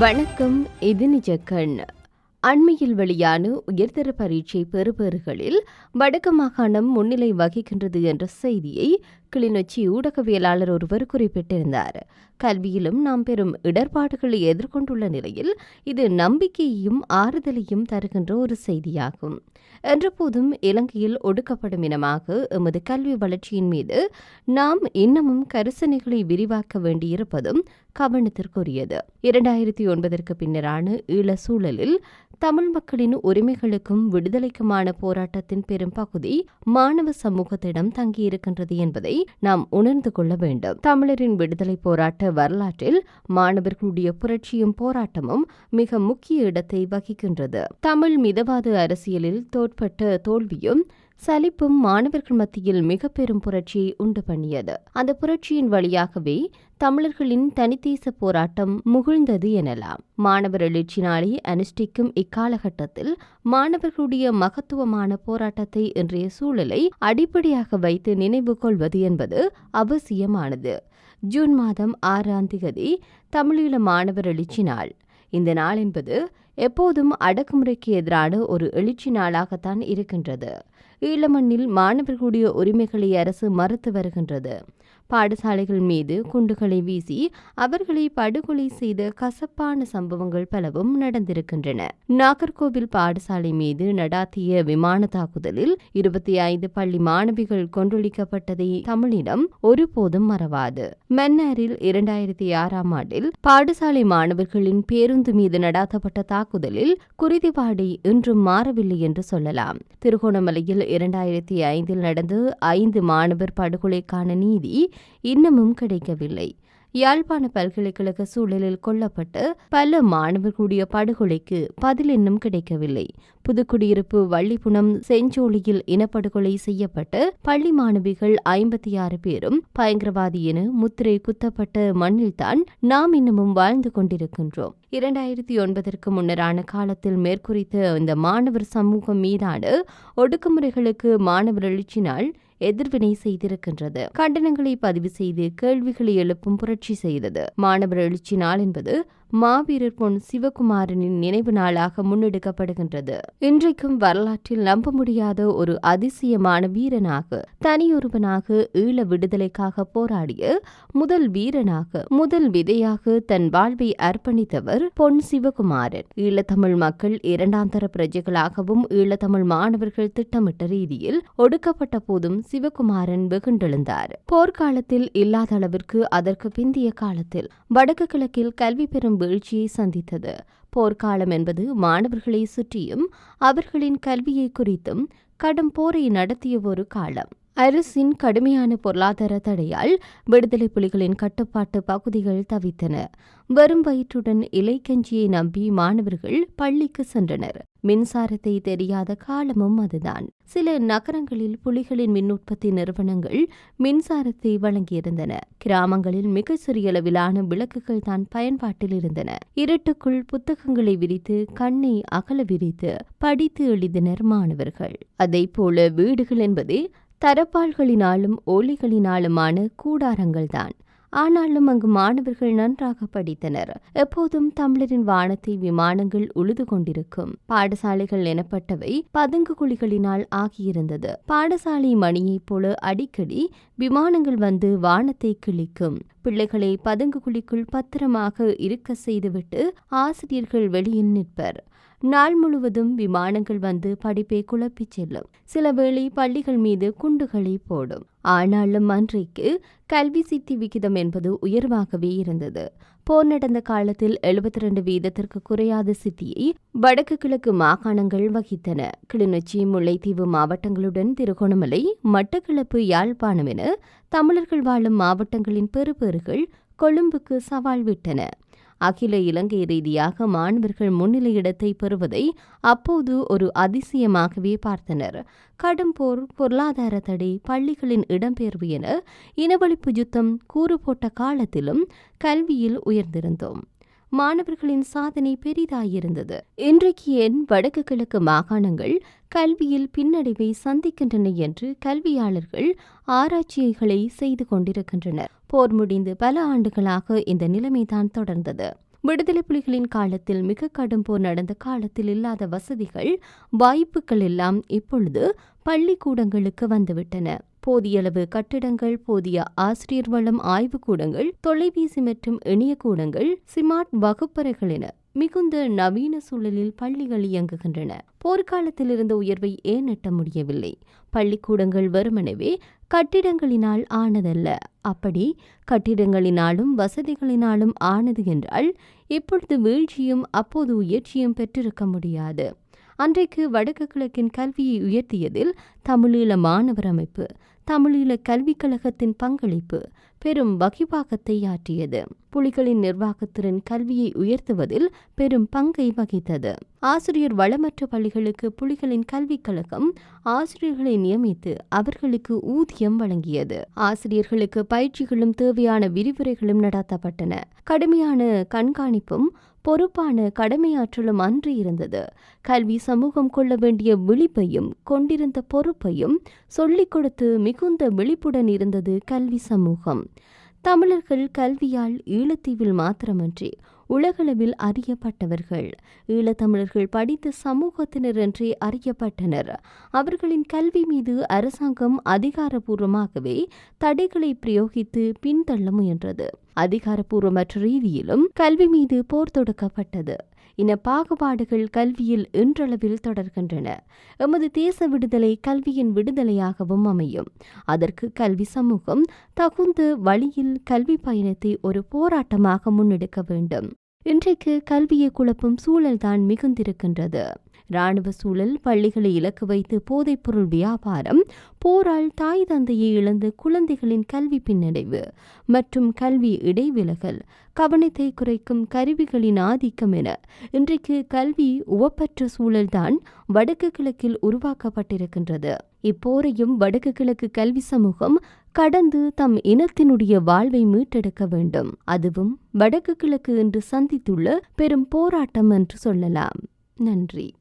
வணக்கம் இது நிஜக்கண். அண்மையில் வெளியான உயர்தர பரீட்சை பெறுபேறுகளில் வடக்கு மாகாணம் முன்னிலை வகிக்கின்றது என்ற செய்தியை கிளிநொச்சி ஊடகவியலாளர் ஒருவர் குறிப்பிட்டிருந்தார். கல்வியிலும் நாம் பெரும் இடர்பாடுகளை எதிர்கொண்டுள்ள நிலையில் இது நம்பிக்கையையும் ஆறுதலையும் தருகின்ற ஒரு செய்தியாகும். என்றபோதும் இலங்கையில் ஒடுக்கப்படும் இனமாக எமது கல்வி வளர்ச்சியின் மீது நாம் இன்னமும் கரிசனைகளை விரிவாக்க வேண்டியிருப்பதும் கவனத்திற்குரியது. இரண்டாயிரத்தி ஒன்பதற்கு பின்னரான ஈழ சூழலில் தமிழ் மக்களின் உரிமைகளுக்கும் விடுதலைக்குமான போராட்டத்தின் பெரும் பகுதி மாணவ சமூகத்திடம் தங்கியிருக்கின்றது என்பதை நாம் உணர்ந்து கொள்ள வேண்டும். தமிழரின் விடுதலை போராட்ட வரலாற்றில் மாணவர்களுடைய புரட்சியும் போராட்டமும் மிக முக்கிய இடத்தை வகிக்கின்றது. தமிழ் மிதவாத அரசியலில் தோற்பட்ட தோல்வியும் சலிப்பும் மாணவர்கள் மத்தியில் மிக பெரும் புரட்சியை உண்டு பண்ணியது. அந்த புரட்சியின் வழியாகவே தமிழர்களின் தனித்தேச போராட்டம் முகிழ்ந்தது எனலாம். மாணவர் எழுச்சினாலே அனுஷ்டிக்கும் இக்காலகட்டத்தில் மாணவர்களுடைய மகத்துவமான போராட்டத்தை இன்றைய சூழலை அடிப்படையாக வைத்து நினைவு கொள்வது என்பது அவசியமானது. ஜூன் மாதம் ஆறாம் திகதி தமிழீழ மாணவர் எழுச்சி நாள். இந்த நாள் என்பது எப்போதும் அடக்குமுறைக்கு எதிரான ஒரு எழுச்சி நாளாகத்தான் இருக்கின்றது. ஈழமண்ணில் மாணவர்களுடைய உரிமைகளை அரசு மறுத்து வருகின்றது. பாடசாலைகள் மீது குண்டுகளை வீசி அவர்களை படுகொலை செய்த கசப்பான சம்பவங்கள் பலவும் நடந்திருக்கின்றன. நாகர்கோவில் பாடசாலை மீது நடாத்திய விமான தாக்குதலில் இருபத்தி ஐந்து பள்ளி மாணவிகள் கொன்றொழிக்கப்பட்டதை தமிழிடம் ஒருபோதும் மறவாது. மன்னாரில் இரண்டாயிரத்தி ஆறாம் ஆண்டில் பாடசாலை மாணவர்களின் பேருந்து மீது நடாத்தப்பட்ட தாக்குதலில் குருதிவாடை இன்றும் மாறவில்லை என்று சொல்லலாம். திருகோணமலையில் இரண்டாயிரத்தி ஐந்தில் நடந்த ஐந்து மாணவர் படுகொலைக்கான நீதி இன்னமும் கிடைக்கவில்லை. யாழ்ப்பாண பல்கலைக்கழக சூழலில் கொல்லப்பட்டு பல மாணவர்களுடைய படுகொலைக்கு பதில் இன்னும் கிடைக்கவில்லை. புதுக்குடியிருப்பு வள்ளிப்புணம் செஞ்சோலியில் இனப்படுகொலை செய்யப்பட்டு பள்ளி மாணவிகள் ஐம்பத்தி ஆறு பேரும் பயங்கரவாதி என முத்திரை குத்தப்பட்ட மண்ணில்தான் நாம் இன்னமும் வாழ்ந்து கொண்டிருக்கின்றோம். இரண்டாயிரத்தி ஒன்பதற்கு முன்னரான காலத்தில் மேற்குறித்த இந்த மாணவர் சமூகம் மீதான ஒடுக்குமுறைகளுக்கு மாணவர் எழுச்சினால் எதிர்வினை செய்திருக்கின்றது. கண்டனங்களை பதிவு செய்து கேள்விகளை எழுப்பும் புரட்சி செய்தது. மாணவர் எழுச்சி நாள் என்பது மாவீரர் பொன் சிவகுமாரனின் நினைவு நாளாக முன்னெடுக்கப்படுகின்றது. இன்றைக்கும் வரலாற்றில் நம்ப முடியாத ஒரு அதிசயமான வீரனாக தனியொருவனாக ஈழ விடுதலைக்காக போராடிய முதல் வீரனாக முதல் விதையாக தன் வாழ்வை அர்ப்பணித்தவர் பொன் சிவகுமாரன். ஈழத்தமிழ் மக்கள் இரண்டாம் தர பிரஜைகளாகவும் ஈழத்தமிழ் மாணவர்கள் திட்டமிட்ட ரீதியில் ஒடுக்கப்பட்ட போதும் சிவகுமாரன் வெகுண்டெழுந்தார். போர்க்காலத்தில் இல்லாத அளவிற்கு அதற்கு பிந்திய காலத்தில் வடக்கு கிழக்கில் கல்வி பெறும் வீழ்ச்சியை சந்தித்தது. போர்க்காலம் என்பது மாணவர்களை சுற்றியும் அவர்களின் கல்வியை குறித்தும் கடும் போரை நடத்திய ஒரு காலம். அரசின் கடுமையான பொருளாதார தடையால் விடுதலை புலிகளின் கட்டுப்பாட்டு பகுதிகள் தவித்தன. வரும் வயிற்றுடன் இலைக்கஞ்சியை நம்பி மாணவர்கள் பள்ளிக்கு சென்றனர். மின்சாரத்தை தெரியாத காலமும் அதுதான். சில நகரங்களில் புலிகளின் மின் உற்பத்தி நிறுவனங்கள் மின்சாரத்தை வழங்கியிருந்தன. கிராமங்களில் மிக சிறிய அளவிலான விளக்குகள் தான் பயன்பாட்டில் இருந்தன. இருட்டுக்குள் புத்தகங்களை விரித்து கண்ணை அகல விரித்து படித்து எழுதினர் மாணவர்கள். அதே போல வீடுகள் என்பதே தரப்பால்களினாலும் ஓலிகளினாலுமான கூடாரங்கள்தான். ஆனாலும் அங்கு மாணவர்கள் நன்றாக படித்தனர். எப்போதும் தமிழரின் வானத்தை விமானங்கள் உழுது கொண்டிருக்கும். பாடசாலைகள் எனப்பட்டவை பதுங்கு குழிகளினால் ஆகியிருந்தது. பாடசாலை மணியைப் போல அடிக்கடி விமானங்கள் வந்து வானத்தை கிழிக்கும். பிள்ளைகளை பதுங்கு குழிக்குள் பத்திரமாக இருக்க செய்துவிட்டு ஆசிரியர்கள் வெளியில் நிற்பர். நாள் முழுவதும் விமானங்கள் வந்து படிப்பை குழப்பிச் செல்லும். சில வேளை பள்ளிகள் மீது குண்டுகளை போடும். ஆனாலும் அன்றைக்கு கல்வி சித்தி விகிதம் என்பது உயர்வாகவே இருந்தது. போர் நடந்த காலத்தில் எழுபத்தி ரெண்டு வீதத்திற்கு குறையாத சித்தியை வடக்கு கிழக்கு மாகாணங்கள் வகித்தன. கிளிநொச்சி முல்லைத்தீவு மாவட்டங்களுடன் திருகோணமலை மட்டக்களப்பு யாழ்ப்பாணம் என தமிழர்கள் வாழும் மாவட்டங்களின் பெறுபேறுகள் கொழும்புக்கு சவால் விட்டன. அகில இலங்கை ரீதியாக மாணவர்கள் முன்னிலை இடத்தை பெறுவதை அப்போது ஒரு அதிசயமாகவே பார்த்தனர். கடும் போர் பொருளாதார தடை பள்ளிகளின் இடம்பெயர்வு என இனவழிப்பு யுத்தம் கூறு போட்ட காலத்திலும் கல்வியில் உயர்ந்திருந்தோம். மாணவர்களின் சாதனை பெரிதாயிருந்தது. இன்றைக்கு என் வடக்கு கிழக்கு மாகாணங்கள் கல்வியில் பின்னடைவை சந்திக்கின்றன என்று கல்வியாளர்கள் ஆராய்ச்சிகளை செய்து கொண்டிருக்கின்றனர். போர் முடிந்து பல ஆண்டுகளாக இந்த நிலைமைதான் தொடர்ந்தது. விடுதலை புலிகளின் காலத்தில் மிக கடும் போர் நடந்த காலத்தில் இல்லாத வசதிகள் வாய்ப்புகள் எல்லாம் இப்பொழுது பள்ளிக்கூடங்களுக்கு வந்துவிட்டன. போதியளவு கட்டிடங்கள் போதிய ஆசிரியர் வளம் ஆய்வுக்கூடங்கள் தொலைபேசி மற்றும் இணைய கூடங்கள் சிமார்ட் வகுப்பறைகள் என மிகுந்த நவீன சூழலில் பள்ளிகள் இயங்குகின்றன. போர்க்காலத்தில் இருந்த உயர்வை ஏன் எட்ட முடியவில்லை? பள்ளிக்கூடங்கள் வெறுமனவே கட்டிடங்களினால் ஆனதல்ல. அப்படி கட்டிடங்களினாலும் வசதிகளினாலும் ஆனது என்றால் இப்பொழுது வீழ்ச்சியும் அப்போது உயர்ச்சியும் பெற்றிருக்க முடியாது. அன்றைக்கு வடக்கு கிழக்கின் கல்வியை உயர்த்தியதில் தமிழீழ மாணவர் அமைப்பு தமிழீழ கல்விக் கழகத்தின் பங்களிப்பு பெரும் வகிபாகத்தை ஆற்றியது. புலிகளின் நிர்வாகத்திறன் கல்வியை உயர்த்துவதில் பெரும் பங்கை வகித்தது. ஆசிரியர் வளமற்ற பள்ளிகளுக்கு புலிகளின் கல்விக் கழகம் ஆசிரியர்களை நியமித்து அவர்களுக்கு ஊதியம் வழங்கியது. ஆசிரியர்களுக்கு பயிற்சிகளும் தேவையான விரிவுரைகளும் நடத்தப்பட்டன. கடுமையான கண்காணிப்பும் பொறுப்பான கடமையாற்றலும் அன்று இருந்தது. கல்வி சமூகம் கொள்ள வேண்டிய விழிப்பையும் கொண்டிருந்த பொறுப்பையும் சொல்லிக் கொடுத்து மிகுந்த விழிப்புடன் இருந்தது கல்வி சமூகம். தமிழர்கள் கல்வியால் ஈழத்தீவில் மாத்திரமன்றி உலகளவில் அறியப்பட்டவர்கள். ஈழத்தமிழர்கள் படித்த சமூகத்தினர் என்றே அறியப்பட்டனர். அவர்களின் கல்வி மீது அரசாங்கம் அதிகாரபூர்வமாகவே தடைகளை பிரயோகித்து பின்தள்ள முயன்றது. அதிகாரப்பூர்வமற்ற ரீதியிலும் கல்வி மீது போர் தொடுக்கப்பட்டது. இன பாகுபாடுகள் கல்வியில் இன்றளவில் தொடர்கின்றன. எமது தேச விடுதலை கல்வியின் விடுதலையாகவும் அமையும். அதற்கு கல்வி சமூகம் தகுந்த வழியில் கல்வி பயணத்தை ஒரு போராட்டமாக முன்னெடுக்க வேண்டும். இன்றைக்கு கல்வியை குழப்பும் சூழல்தான் மிகுந்திருக்கின்றது. இராணுவ சூழல் பள்ளிகளை இலக்கு வைத்து போதைப்பொருள் வியாபாரம் போரால் தாய் தந்தையை இழந்து குழந்தைகளின் கல்வி பின்னடைவு மற்றும் கல்வி இடைவிலகல் கவனத்தை குறைக்கும் கருவிகளின் ஆதிக்கம் என இன்றைக்கு கல்வி உவப்பற்ற சூழல்தான் வடக்கு கிழக்கில் உருவாக்கப்பட்டிருக்கின்றது. இப்போரையும் வடக்கு கிழக்கு கல்வி சமூகம் கடந்து தம் இனத்தினுடைய வாழ்வை மீட்டெடுக்க வேண்டும். அதுவும் வடக்கு கிழக்கு என்று சந்தித்துள்ள பெரும் போராட்டம் என்று சொல்லலாம். நன்றி.